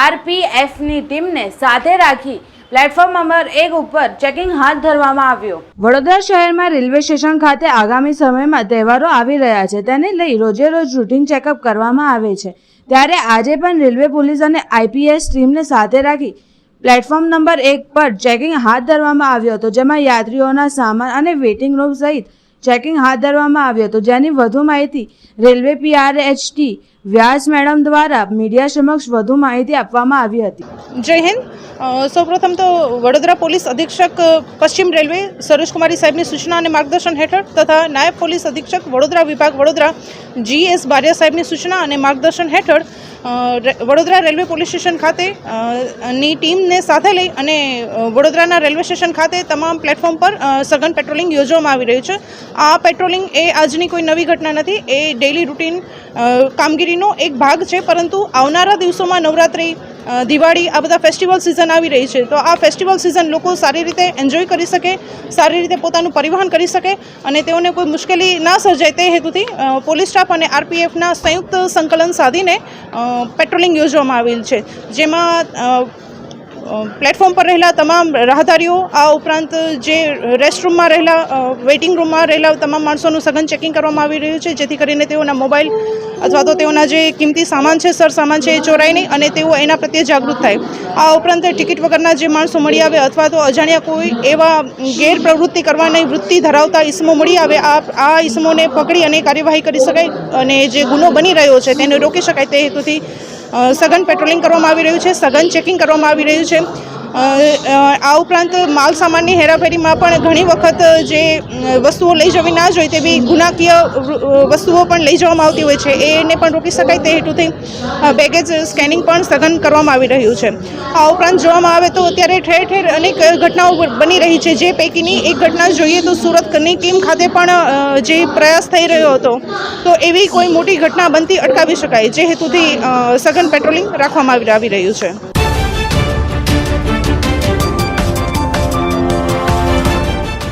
આરપીએફની ટીમને સાથે રાખી platform number એક ઉપર ચેકિંગ હાથ ધરવામાં આવ્યું. વડોદરા શહેરમાં રેલવે સ્ટેશન ખાતે આગામી સમયમાં તહેવારો આવી રહ્યા છે. તેને લઈ રોજે રોજ રૂટીન ચેકઅપ કરવામાં આવે છે. ત્યારે આજે પણ રેલવે પોલીસ અને આઈપીએસ ટીમને સાથે રાખી પ્લેટફોર્મ નંબર એક પર ચેકિંગ હાથ ધરવામાં આવ્યો હતો, જેમાં યાત્રીઓના સામાન અને વેઇટિંગ રૂમ સહિત ચેકિંગ હાથ ધરવામાં આવ્યું હતું. જેની વધુ માહિતી રેલવે પીઆરએચટી વ્યાસ મેડમ દ્વારા મીડિયા સમક્ષ વધુ માહિતી આપવામાં આવી હતી. જય હિન્દ. સૌપ્રથમ તો વડોદરા પોલીસ અધિક્ષક પશ્ચિમ રેલવે સરોજકુમારી સાહેબની સૂચના અને માર્ગદર્શન હેઠળ તથા નાયબ પોલીસ અધિક્ષક વડોદરા વિભાગ વડોદરા જી એસ બારિયા સાહેબની સૂચના અને માર્ગદર્શન હેઠળ વડોદરા રેલવે પોલીસ સ્ટેશન ખાતે ની ટીમને સાથે લઈ અને વડોદરાના રેલવે સ્ટેશન ખાતે તમામ પ્લેટફોર્મ પર સઘન પેટ્રોલિંગ યોજવામાં આવી રહ્યું છે. આ પેટ્રોલિંગ એ આજની કોઈ નવી ઘટના નથી. એ ડેઇલી રૂટીન અ, કામગીરીનો એક ભાગ છે, પરંતુ આવનારા દિવસોમાં નવરાત્રિ દિવાળી, આ બધા ફેસ્ટિવલ સિઝન આવી રહી છે. તો આ ફેસ્ટિવલ સિઝન લોકો સારી રીતે એન્જોય કરી શકે, સારી રીતે પોતાનું પરિવહન કરી શકે અને તેઓને કોઈ મુશ્કેલી ના સર્જાય તે હેતુથી પોલીસ સ્ટાફ અને આરપીએફના સંયુક્ત સંકલન સાધીને પેટ્રોલિંગ યોજવામાં આવેલ છે. જેમાં પ્લેટફોર્મ પર રહેલા તમામ રાહદારીઓ, આ ઉપરાંત જે રેસ્ટ રૂમમાં રહેલા વેઇટિંગ રૂમમાં રહેલા તમામ માણસોનું સઘન ચેકિંગ કરવામાં આવી રહ્યું છે, જેથી કરીને તેઓના મોબાઈલ અથવા તો તેઓના જે કિંમતી સામાન છે સર સામાન છે એ ચોરાય નહીં અને તેઓ એના પ્રત્યે જાગૃત થાય. આ ઉપરાંત ટિકિટ વગરના જે માણસો મળી આવે અથવા તો અજાણ્યા કોઈ એવા ગેરપ્રવૃત્તિ કરવાની વૃત્તિ ધરાવતા ઈસમો મળી આવે, આ આ ઈસમોને પકડી અને કાર્યવાહી કરી શકાય અને જે ગુનો બની રહ્યો છે તેને રોકી શકાય તે હેતુથી સઘન પેટ્રોલિંગ કરવામાં આવી રહ્યું છે સઘન ચેકિંગ કરવામાં આવી રહ્યું છે. આ ઉપરાંત માલ સામાનની હેરાફેરીમાં પણ ઘણી વખત જે વસ્તુઓ લઈ જવી ના જોઈએ તેવી ગુનાકીય વસ્તુઓ પણ લઈ જવામાં આવતી હોય છે. એને પણ રોકી શકાય તે હેતુથી બેગેજ સ્કેનિંગ પણ સઘન કરવામાં આવી રહ્યું છે. આ ઉપરાંત જોવામાં આવે તો અત્યારે ઠેર ઠેર અનેક ઘટનાઓ બની રહી છે. જે પૈકીની એક ઘટના જોઈએ તો સુરત ટીમ ખાતે પણ જે પ્રયાસ થઈ રહ્યો હતો, તો એવી કોઈ મોટી ઘટના બનતી અટકાવી શકાય, જે હેતુથી સઘન પેટ્રોલિંગ રાખવામાં આવી રહ્યું છે.